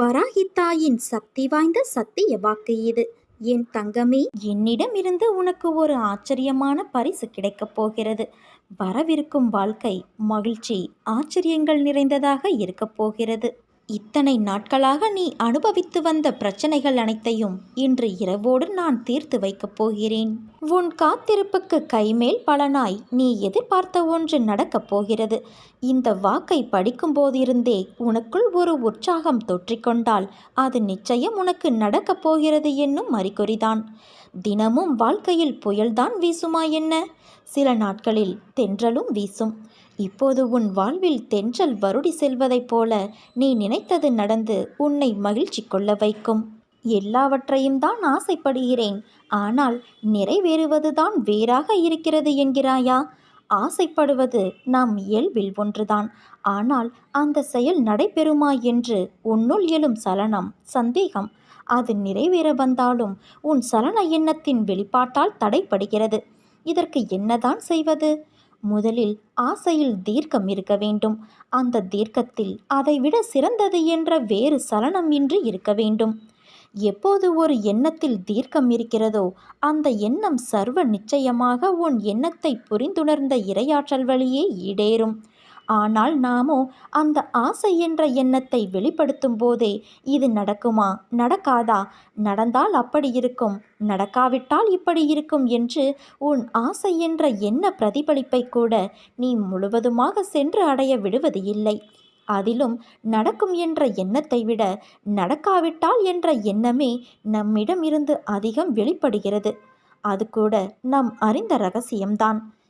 வராகித்தாயின் சக்தி வாய்ந்த சத்திய வாக்கு இது. என் தங்கமே என்னிடமிருந்து உனக்கு ஒரு ஆச்சரியமான பரிசு கிடைக்கப் போகிறது. வரவிருக்கும் வாழ்க்கை மகிழ்ச்சி ஆச்சரியங்கள் நிறைந்ததாக இருக்கப் போகிறது. இத்தனை நாட்களாக நீ அனுபவித்து வந்த பிரச்சனைகள் அனைத்தையும் இன்று இரவோடு நான் தீர்த்து வைக்கப் போகிறேன். உன் காத்திருப்புக்கு கைமேல் பலனாய் நீ எதிர்பார்த்த ஒன்று நடக்கப் போகிறது. இந்த வாக்கை படிக்கும் போதிருந்தே உனக்குள் ஒரு உற்சாகம் தொற்றிக்கொண்டால் அது நிச்சயம் உனக்கு நடக்கப் போகிறது என்னும் அறிகுறிதான். தினமும் வாழ்க்கையில் புயல்தான் வீசுமா என்ன? சில நாட்களில் தென்றலும் வீசும். இப்போது உன் வாழ்வில் தென்றல் வருடி செல்வதைப் போல நீ நினைத்தது நடந்து உன்னை மகிழ்ச்சி கொள்ள வைக்கும். எல்லாவற்றையும் தான் ஆசைப்படுகிறேன். ஆனால் நிறைவேறுவதுதான் வேறாக இருக்கிறது என்கிறாயா? ஆசைப்படுவது நம் இயல்பில் ஒன்றுதான். ஆனால் அந்த செயல் நடைபெறுமா என்று உன்னுள் எழும் சலனம் சந்தேகம் அது நிறைவேற வந்தாலும் உன் சலன எண்ணத்தின் வெளிப்பாட்டால் தடைப்படுகிறது இதற்கு என்னதான் செய்வது? முதலில் ஆசையில் தீர்க்கம் இருக்க வேண்டும். அந்த தீர்க்கத்தில் அதைவிட சிறந்தது என்ற வேறு சலனம் இன்றி இருக்க வேண்டும். எப்போது ஒரு எண்ணத்தில் தீர்க்கம் இருக்கிறதோ அந்த எண்ணம் சர்வ நிச்சயமாக உன் எண்ணத்தை புரிந்துணர்ந்த இரையாற்றல் வழியே ஈடேறும். ஆனால் நாமோ அந்த ஆசை என்ற எண்ணத்தை வெளிப்படுத்தும் போதே இது நடக்குமா? நடக்காதா? நடந்தால் அப்படி இருக்கும். நடக்காவிட்டால் இப்படி இருக்கும் என்று உன் ஆசை என்ற எண்ண பிரதிபலிப்பை கூட நீ முழுவதுமாக சென்று அடைய விடுவது இல்லை. அதிலும் நடக்கும் என்ற எண்ணத்தை விட நடக்காவிட்டால் என்ற எண்ணமே நம்மிடம் இருந்து அதிகம் வெளிப்படுகிறது. அது கூட நம் அறிந்த ரகசியம்தான்.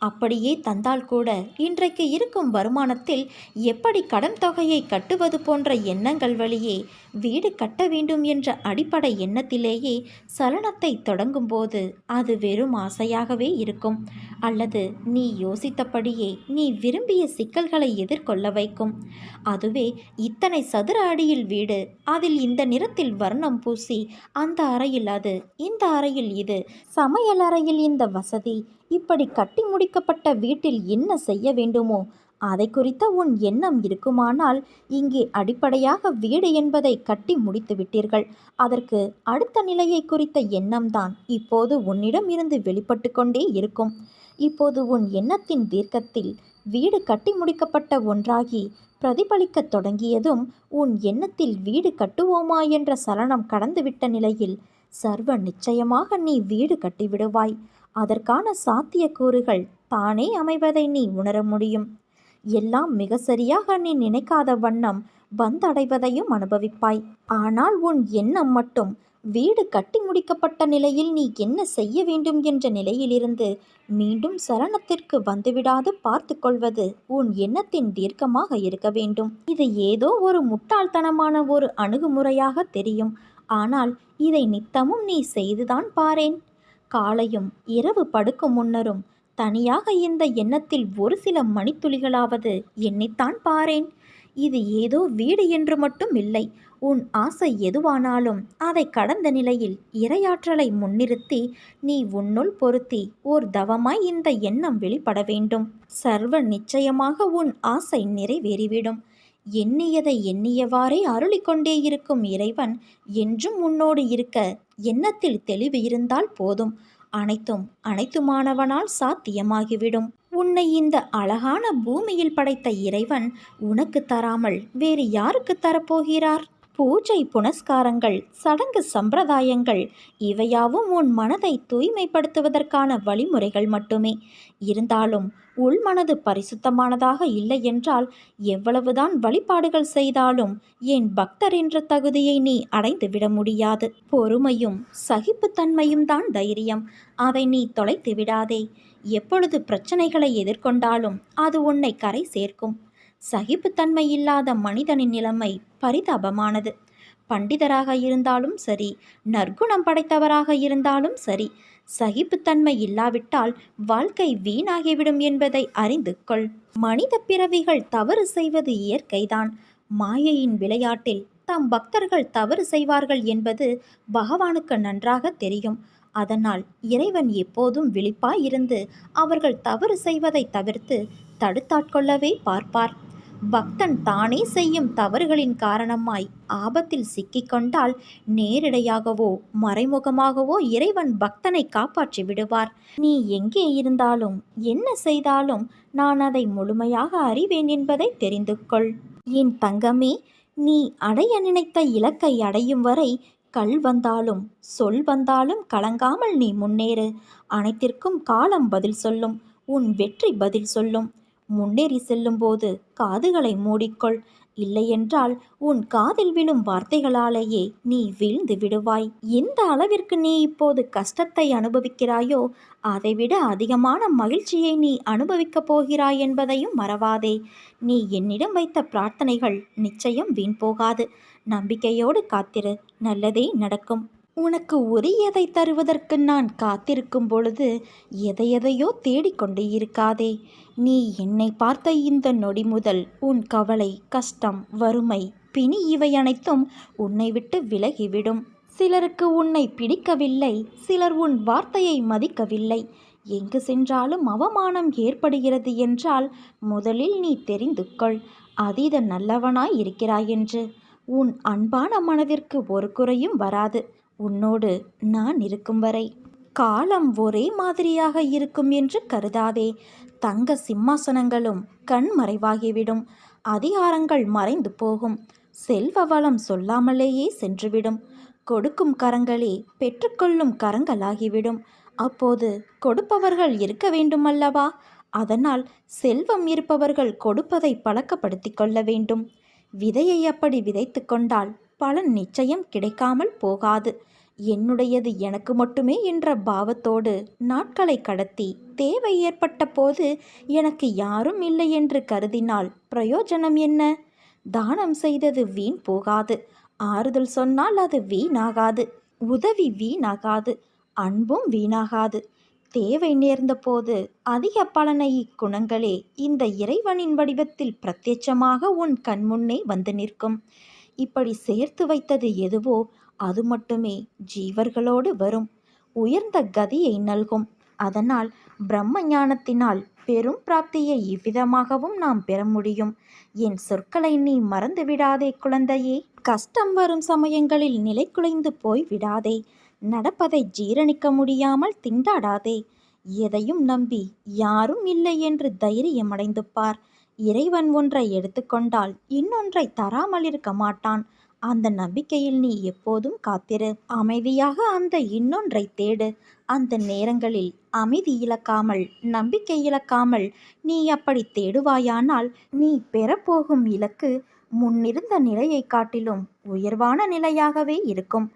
அப்படியே தந்தால் கூட இன்றைக்கு இருக்கும் வருமானத்தில் எப்படி கடன் தொகையை கட்டுவது போன்ற எண்ணங்கள் வழியே வீடு கட்ட வேண்டும் என்ற அடிப்படை எண்ணத்திலேயே சலனத்தை தொடங்கும்போது அது வெறும் ஆசையாகவே இருக்கும். அல்லது நீ யோசித்தபடியே நீ விரும்பிய சிக்கல்களை எதிர்கொள்ள வைக்கும். அதுவே இத்தனை சதுர அடியில் வீடு அதில் இந்த நிறத்தில் வர்ணம் பூசி அந்த அறையில் அது இந்த அறையில் இது சமையல் அறையில் இந்த வசதி இப்படி கட்டி முடிக்கப்பட்ட வீட்டில் என்ன செய்ய வேண்டுமோ அதை குறித்த உன் எண்ணம் இருக்குமானால் இங்கே அடிப்படையாக வீடு என்பதை கட்டி முடித்து விட்டீர்கள். அதற்கு அடுத்த நிலையை குறித்த எண்ணம்தான் இப்போது உன்னிடம் இருந்து வெளிப்பட்டு கொண்டே இருக்கும். இப்போது உன் எண்ணத்தின் தீர்க்கத்தில் வீடு கட்டி முடிக்கப்பட்ட ஒன்றாகி பிரதிபலிக்கத் தொடங்கியதும் உன் எண்ணத்தில் வீடு கட்டுவோமா என்ற சலனம் கடந்துவிட்ட நிலையில் சர்வ நிச்சயமாக நீ வீடு கட்டிவிடுவாய். அதற்கான சாத்தியக்கூறுகள் தானே அமைவதை நீ உணர முடியும். எல்லாம் மிக சரியாக நீ நினைக்காத வண்ணம் வந்தடைவதையும் அனுபவிப்பாய். ஆனால் உன் எண்ணம் மட்டும் வீடு கட்டி முடிக்கப்பட்ட நிலையில் நீ என்ன செய்ய வேண்டும் என்ற நிலையிலிருந்து மீண்டும் சரணத்திற்கு வந்துவிடாது பார்த்து கொள்வது உன் எண்ணத்தின் தீர்க்கமாக இருக்க வேண்டும். இது ஏதோ ஒரு முட்டாள்தனமான ஒரு அணுகுமுறையாக தெரியும். ஆனால் இதை நித்தமும் நீ செய்துதான் பாரேன். காலையும் இரவு படுக்கும் முன்னரும் தனியாக இந்த எண்ணத்தில் ஒரு சில மணித்துளிகளாவது எண்ணித்தான் பாரேன். இது ஏதோ வீடு என்று மட்டும் இல்லை உன் ஆசை எதுவானாலும் அதை கடந்த நிலையில் இரையாற்றலை முன்னிறுத்தி நீ உன்னுள் பொருத்தி ஓர் தவமாய் இந்த எண்ணம் வெளிப்பட வேண்டும். சர்வ நிச்சயமாக உன் ஆசை நிறைவேறிவிடும். எண்ணியதை எண்ணியவாறே அருளிக்கொண்டே இருக்கும் இறைவன் என்றும் உன்னோடு இருக்க எண்ணத்தில் தெளிவு இருந்தால் போதும். அனைத்தும் அனைத்துமானவனால் சாத்தியமாகிவிடும். உன்னை இந்த அழகான பூமியில் படைத்த இறைவன் உனக்கு தராமல் வேறு யாருக்கு தரப்போகிறார்? பூஜை புனஸ்காரங்கள் சடங்கு சம்பிரதாயங்கள் இவையாவும் உன் மனதை தூய்மைப்படுத்துவதற்கான வழிமுறைகள் மட்டுமே. இருந்தாலும் உள்மனது பரிசுத்தமானதாக இல்லை என்றால் எவ்வளவுதான் வழிபாடுகள் செய்தாலும் என் பக்தர் என்ற தகுதியை நீ அடைந்துவிட முடியாது. பொறுமையும் சகிப்புத்தன்மையும் தான் தைரியம். அதை நீ தொலைத்து விடாதே எப்பொழுது பிரச்சனைகளை எதிர்கொண்டாலும் அது உன்னை கரை சேர்க்கும். சகிப்புத்தன்மை இல்லாத மனிதனின் நிலைமை பரிதாபமானது. பண்டிதராக இருந்தாலும் சரி நற்குணம் படைத்தவராக இருந்தாலும் சரி சகிப்புத்தன்மை இல்லாவிட்டால் வாழ்க்கை வீணாகிவிடும் என்பதை அறிந்து கொள். மனித பிறவிகள் தவறு செய்வது இயற்கைதான். மாயையின் விளையாட்டில் தம் பக்தர்கள் தவறு செய்வார்கள் என்பது பகவானுக்கு நன்றாக தெரியும். அதனால் இறைவன் எப்போதும் விழிப்பாய் இருந்து அவர்கள் தவறு செய்வதை தவிர்த்து தடுத்தாட்கொள்ளவே பார்ப்பார். பக்தன் தானே செய்யும் தவறுகளின் காரணமாய் ஆபத்தில் சிக்கிக்கொண்டால் நேரிடையாகவோ மறைமுகமாகவோ இறைவன் பக்தனை காப்பாற்றி விடுவார். நீ எங்கே இருந்தாலும் என்ன செய்தாலும் நான் அதை முழுமையாக அறிவேன் என்பதை தெரிந்து கொள். என் தங்கமே நீ அடைய நினைத்த இலக்கை அடையும் வரை கல் வந்தாலும் சொல் வந்தாலும் கலங்காமல் நீ முன்னேறு. அனைத்திற்கும் காலம் பதில் சொல்லும் உன் வெற்றி பதில் சொல்லும். முன்னேறி செல்லும்போது காதுகளை மூடிக்கொள். இல்லையென்றால் உன் காதில் விழும் வார்த்தைகளாலேயே நீ வீழ்ந்து விடுவாய். எந்த அளவிற்கு நீ இப்போது கஷ்டத்தை அனுபவிக்கிறாயோ அதைவிட அதிகமான மகிழ்ச்சியை நீ அனுபவிக்கப் போகிறாய் என்பதையும் மறவாதே. நீ என்னிடம் வைத்த பிரார்த்தனைகள் நிச்சயம் வீண் போகாது. நம்பிக்கையோடு காத்திரு. நல்லதே நடக்கும். உனக்கு உரியதை தருவதற்கு நான் காத்திருக்கும் பொழுது எதையெதையோ தேடிக்கொண்டு இருக்காதே. நீ என்னை பார்த்த இந்த நொடி முதல் உன் கவலை கஷ்டம் வறுமை பிணி இவை அனைத்தும் உன்னை விட்டு விலகிவிடும். சிலருக்கு உன்னை பிடிக்கவில்லை சிலர் உன் வார்த்தையை மதிக்கவில்லை. எங்கு சென்றாலும் அவமானம் ஏற்படுகிறது என்றால் முதலில் நீ தெரிந்து கொள் அதீத நல்லவனாய் இருக்கிறாய் என்று. உன் அன்பான மனதிற்கு ஒரு குறையும் வராது. உன்னோடு நான் இருக்கும் வரை காலம் ஒரே மாதிரியாக இருக்கும் என்று கருதாதே. தங்க சிம்மாசனங்களும் கண் மறைவாகிவிடும். அதிகாரங்கள் மறைந்து போகும். செல்வ வளம் சொல்லாமலேயே சென்றுவிடும். கொடுக்கும் கரங்களே பெற்றுக்கொள்ளும் கரங்களாகிவிடும். அப்போது கொடுப்பவர்கள் இருக்க வேண்டுமல்லவா? அதனால் செல்வம் இருப்பவர்கள் கொடுப்பதை பழக்கப்படுத்தி கொள்ள வேண்டும். விதையை அப்படி விதைத்து கொண்டால் பலன் நிச்சயம் கிடைக்காமல் போகாது. என்னுடையது எனக்கு மட்டுமே என்ற பாவத்தோடு நாட்களை கடத்தி தேவை ஏற்பட்ட போது எனக்கு யாரும் இல்லை என்று கருதினால் பிரயோஜனம் என்ன? தானம் செய்தது வீண் போகாது. ஆறுதல் சொன்னால் அது வீணாகாது. உதவி வீணாகாது. அன்பும் வீணாகாது. தேவை நேர்ந்த போது அதிக பலனை இக்குணங்களே இந்த இறைவனின் வடிவத்தில் பிரத்யட்சமாக உன் கண்முன்னே வந்து நிற்கும். இப்படி சேர்த்து வைத்தது எதுவோ அது மட்டுமே ஜீவர்களோடு வரும். உயர்ந்த கதியை நல்கும். அதனால் பிரம்ம ஞானத்தினால் பெரும் பிராப்தியை இவ்விதமாகவும் நாம் பெற முடியும். என் சொற்களை நீ மறந்து விடாதே குழந்தையே. கஷ்டம் வரும் சமயங்களில் நிலை குலைந்து போய் விடாதே. நடப்பதை ஜீரணிக்க முடியாமல் திண்டாடாதே. எதையும் நம்பி யாரும் இல்லை என்று தைரியமடைந்து பார். இறைவன் ஒன்றை எடுத்துக்கொண்டால் இன்னொன்றை தராமல் இருக்க மாட்டான். அந்த நம்பிக்கையில் நீ எப்போதும் காத்திரு. அமைதியாக அந்த இன்னொன்றை தேடு. அந்த நேரங்களில் அமைதி இழக்காமல் நம்பிக்கை இழக்காமல் நீ அப்படி தேடுவாயானால் நீ பெறப்போகும் இலக்கு முன்னிருந்த நிலையை காட்டிலும் உயர்வான நிலையாகவே இருக்கும்.